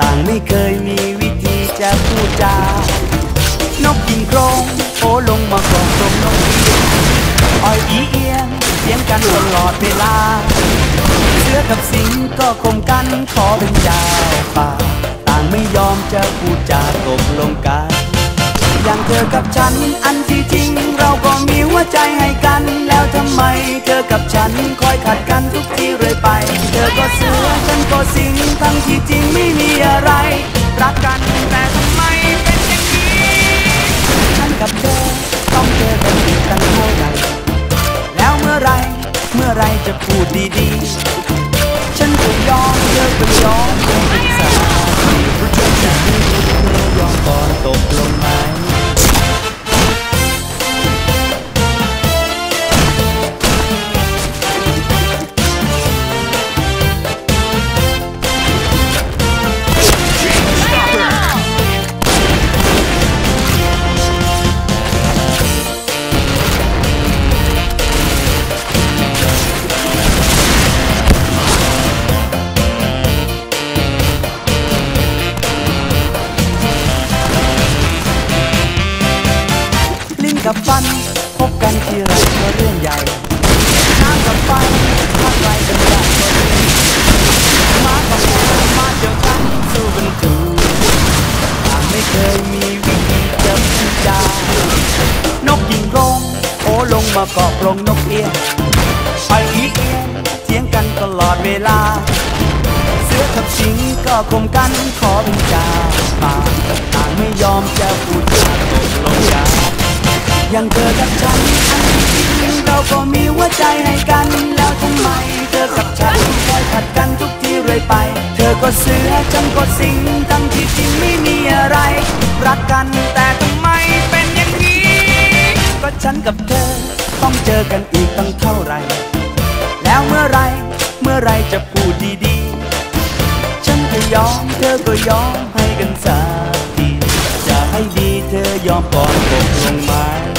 ต่างไม่เคยมีวิธีจะพูดจา นกกินโครงโอลงมากรองตรงนกเอียงอ้อยอีเอียงเสียงกันตลอดเวลา เสือกับสิงก็คมกันขอเป็นเจ้าป่า ต่างไม่ยอมจะพูดจาตกลงกัน อย่างเธอกับฉันอันที่จริง เราก็มีหัวใจให้กัน แล้วทำไม เธอกับฉันคอยขัดกันทุกทีเรื่อยไป เธอก็เสือฉันก็สิง ทั้งที่จริงไม่มีอะไร รักกันแต่ทำไมเป็นอย่างนี้ฉันกับเธอต้องเจอกันอีกตั้งเท่าไหร่แล้วเมื่อไรเมื่อไรจะพูดดีๆ ฉันจะยอมเธอก็ยอม กับฟันพบกันทีไรก็เรื่องใหญ่น้ำกับไฟถ้าใครกันได้ก็เรื่มากับแมวมาเจอกันสู้กันถูกต่างไม่เคยมีวิธีจะพูดจานกยิงโรงโอลงมาเกาะกรงนกเอียงไปอีเอียงเถียงกันตลอดเวลา เสือกับสิงก็คมกันขอเป็นจ่าป่าต่างไม่ยอมจะพูดจาตกลงกัน อย่างเธอกับฉันอันที่จริงเราก็มีหัวใจให้กันแล้วทำไม เธอกับฉันคอยขัดกันทุกทีเรื่อยไป เธอก็เสือฉันก็สิงทั้งที่จริงไม่มีอะไร รักกันแต่ทำไมเป็นอย่างนี้ ก็ฉันกับเธอต้องเจอกันอีกตั้งเท่าไหร่แล้วเมื่อไรเมื่อไรจะพูดดีๆ ฉันก็ยอมเธอก็ยอมให้กันสักทีจะให้ดีเธอยอมก่อนตกลงไหมจะให้ดีเธอยอม